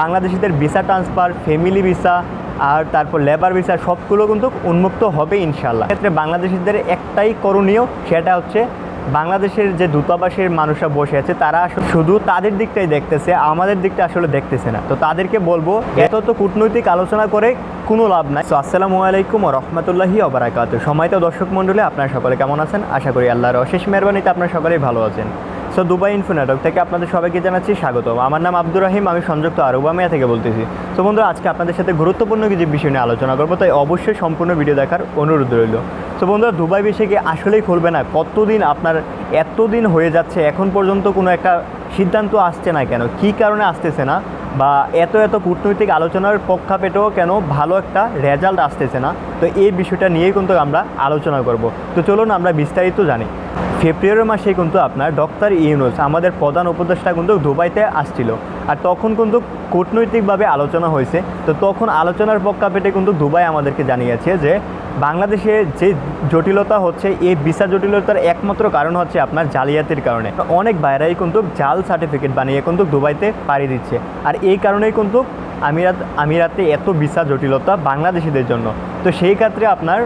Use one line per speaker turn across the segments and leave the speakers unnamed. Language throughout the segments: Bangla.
বাংলাদেশিদের ভিসা ট্রান্সফার ফ্যামিলি ভিসা আর তারপর লেবার ভিসা সবগুলো কিন্তু উন্মুক্ত হবে ইনশাল্লাহ ক্ষেত্রে বাংলাদেশিদের একটাই করণীয়, সেটা হচ্ছে বাংলাদেশের যে দূতাবাসের মানুষরা বসে আছে, তারা শুধু তাদের দিকটাই দেখতেছে, আমাদের দিকটা আসলে দেখতেছে না। তো তাদেরকে বলব, এত তো কূটনৈতিক আলোচনা করে কোনো লাভ নাই। তো আসসালামু আলাইকুম রহমতুল্লাহি অবরাকাত সময় তো দর্শক মণ্ডলী, আপনারা সকলে কেমন আছেন? আশা করি আল্লাহর অশেষ মেহরবানিতে আপনারা সকলেই ভালো আছেন। সো দুবাই ইনফো নেটওয়ার্ক থেকে আপনাদের সবাইকে জানাচ্ছি স্বাগত আমার নাম আব্দুর রহিম, আমি সংযুক্ত আরব আমিয়া থেকে বলতেছি। তো বন্ধুরা, আজকে আপনাদের সাথে গুরুত্বপূর্ণ কিছু বিষয় নিয়ে আলোচনা করব, তাই অবশ্যই সম্পূর্ণ ভিডিও দেখার অনুরোধ রইল। তো বন্ধুরা, দুবাই বিষয়ে কি আসলেই খুলবে না? কতদিন আপনার এতদিন হয়ে যাচ্ছে, এখন পর্যন্ত কোনো একটা সিদ্ধান্ত আসছে না কেন? কী কারণে আসতেছে না? বা এত এত কূটনৈতিক আলোচনার প্রেক্ষাপটেও কেন ভালো একটা রেজাল্ট আসতেছে না? তো এই বিষয়টা নিয়েই কিন্তু আমরা আলোচনা করব। তো চলুন আমরা বিস্তারিত জানি। ফেব্রুয়ারি মাসে কিন্তু আপনার ডক্টর ইউনুস, আমাদের প্রধান উপদেষ্টা কিন্তু দুবাইতে আসছিল। আর তখন কিন্তু কূটনৈতিকভাবে আলোচনা হয়েছে। তো তখন আলোচনার প্রেক্ষাপটে কিন্তু দুবাই আমাদেরকে জানিয়েছে যে, বাংলাদেশে যে জটিলতা হচ্ছে, এই ভিসা জটিলতার একমাত্র কারণ হচ্ছে আপনার জালিয়াতির কারণে। অনেক বাইরাই কিন্তু জাল সার্টিফিকেট বানিয়ে কিন্তু দুবাইতে পাড়ি দিচ্ছে। আর এই কারণেই কিন্তু আমিরাত, আমিরাতে এত ভিসা জটিলতা বাংলাদেশিদের জন্য। তো সেই ক্ষেত্রে আপনার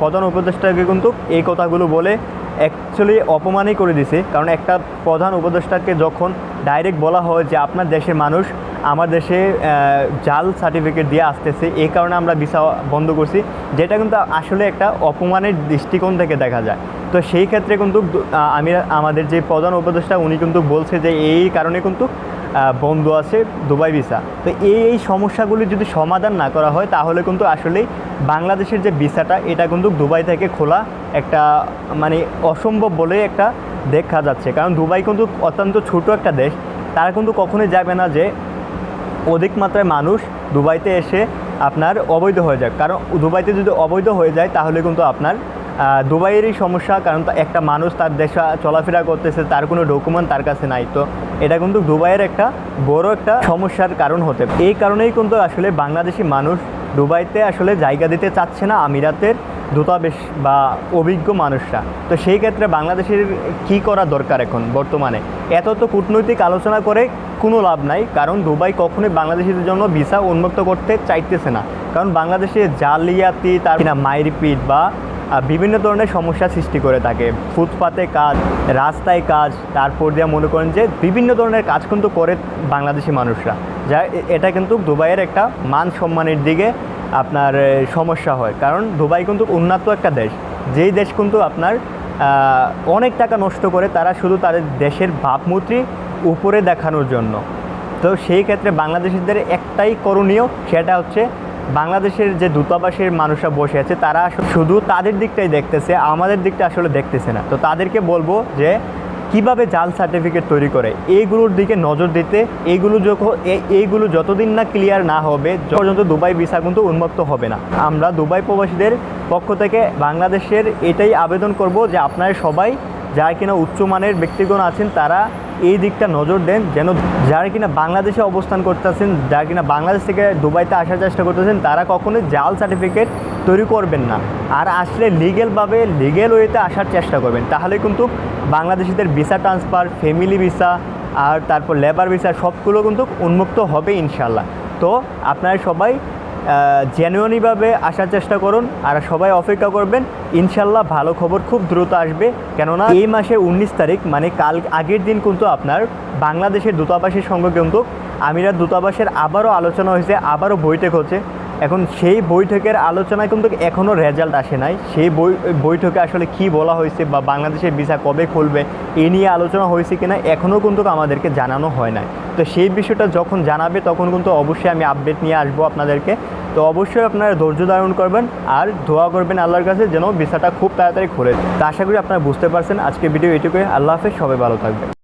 প্রধান উপদেষ্টাকে কিন্তু এই কথাগুলো বলে অ্যাকচুয়ালি অপমানই করে দিছে। কারণ একটা প্রধান উপদেষ্টাকে যখন ডাইরেক্ট বলা হয় যে, আপনার দেশের মানুষ আমার দেশে জাল সার্টিফিকেট দিয়ে আসতেছে এই কারণে আমরা ভিসা বন্ধ করছি। যেটা কিন্তু আসলে একটা অপমানের দৃষ্টিকোণ থেকে দেখা যায়। তো সেই ক্ষেত্রে কিন্তু আমি আমাদের যে প্রধান উপদেষ্টা, উনি কিন্তু বলছে যে, এই কারণে কিন্তু বন্ধ আছে দুবাই ভিসা। তো এই এই সমস্যাগুলি যদি সমাধান না করা হয়, তাহলে কিন্তু আসলেই বাংলাদেশের যে ভিসাটা, এটা কিন্তু দুবাই থেকে খোলা একটা মানে অসম্ভব বলে একটা দেখা যাচ্ছে। কারণ দুবাই কিন্তু অত্যন্ত ছোট একটা দেশ। তারা কিন্তু কখনোই যাবে না যে অধিক মাত্রায় মানুষ দুবাইতে এসে আপনার অবৈধ হয়ে যায় কারণ দুবাইতে যদি অবৈধ হয়ে যায়, তাহলে কিন্তু আপনার দুবাইয়েরই সমস্যা। কারণ একটা মানুষ তার দেশে চলাফেরা করতেছে, তার কোনো ডকুমেন্ট তার কাছে নাই। তো এটা কিন্তু দুবাইয়ের একটা বড় একটা সমস্যার কারণ হতে এই কারণেই কিন্তু আসলে বাংলাদেশি মানুষ দুবাইতে আসলে জায়গা দিতে চাচ্ছে না, আমিরাতের দূতাবেশ বা অভিজ্ঞ মানুষরা। তো সেই ক্ষেত্রে বাংলাদেশের কি করা দরকার এখন বর্তমানে? এত তো কূটনৈতিক আলোচনা করে কোনো লাভ নাই, কারণ দুবাই কখনোই বাংলাদেশিদের জন্য ভিসা উন্মুক্ত করতে চাইতেছে না। কারণ বাংলাদেশে জালিয়াতি, তার কিনা মাইরপিট বা বিভিন্ন ধরনের সমস্যা সৃষ্টি করে থাকে। ফুটপাতে কাজ, রাস্তায় কাজ, তারপর দিয়ে মনে করেন যে বিভিন্ন ধরনের কাজ কিন্তু করে বাংলাদেশি মানুষরা। যা এটা কিন্তু দুবাইয়ের একটা মান সম্মানের দিকে আপনার সমস্যা হয়। কারণ দুবাই কিন্তু উন্নত একটা দেশ। যেই দেশ কিন্তু আপনার অনেক টাকা নষ্ট করে তারা শুধু তাদের দেশের ভাবমূর্তি উপরে দেখানোর জন্য। তো সেই ক্ষেত্রে বাংলাদেশিদের একটাই করণীয়, সেটা হচ্ছে বাংলাদেশের যে দূতাবাসের মানুষরা বসে আছে, তারা শুধু তাদের দিকটাই দেখতেছে, আমাদের দিকটা আসলে দেখতেছে না। তো তাদেরকে বলব যে কীভাবে জাল সার্টিফিকেট তৈরি করে এইগুলোর দিকে নজর দিতে এইগুলো যখন এই- এইগুলো যতদিন না ক্লিয়ার না হবে পর্যন্ত দুবাই ভিসা কিন্তু উন্মুক্ত হবে না। আমরা দুবাই প্রবাসীদের পক্ষ থেকে বাংলাদেশের এটাই আবেদন করব যে আপনারা সবাই যারা কিনা উচ্চমানের ব্যক্তিগণ আছেন, তারা এই দিকটা নজর দেন যেন যারা কিনা বাংলাদেশে অবস্থান করতেছেন, যারা কিনা বাংলাদেশ থেকে দুবাইতে আসার চেষ্টা করতেছেন, তারা কখনোই জাল সার্টিফিকেট তৈরি করবেন না। আর আসলে লিগেলভাবে লিগেল ওয়েতে আসার চেষ্টা করবেন। তাহলে কিন্তু বাংলাদেশিদের ভিসা ট্রান্সফার ফ্যামিলি ভিসা আর তারপর লেবার ভিসা সবগুলো কিন্তু উন্মুক্ত হবে ইনশাল্লাহ তো আপনারা সবাই জেনুয়ানিভাবে আসার চেষ্টা করুন। আর সবাই অপেক্ষা করবেন ইনশাল্লাহ ভালো খবর খুব দ্রুত আসবে। কেননা এই মাসের উনিশ তারিখ মানে কাল আগের দিন কিন্তু আপনার বাংলাদেশের দূতাবাসের সঙ্গে কিন্তু আমিরাত দূতাবাসের আবারও আলোচনা হয়েছে, আবারও বৈঠক হচ্ছে। এখন সেই বৈঠকের আলোচনায় কিন্তু এখনও রেজাল্ট আসে নাই। সেই বৈঠকে আসলে কি বলা হয়েছে বা বাংলাদেশের ভিসা কবে খুলবে, এ নিয়ে আলোচনা হয়েছে কিনা এখনও কিন্তু আমাদেরকে জানানো হয় নাই। তো সেই বিষয়টা যখন জানাবে তখন কিন্তু অবশ্যই আমি আপডেট নিয়ে আসব আপনাদেরকে। তো অবশ্যই আপনারা ধৈর্য ধারণ করবেন আর দোয়া করবেন আল্লাহর কাছে যেন ভিসাটা খুব তাড়াতাড়ি খুলে। তো আশা করি আপনারা বুঝতে পারছেন। আজকে ভিডিও এটুকুই। আল্লাহ হাফেজ। সবাই ভালো থাকবেন।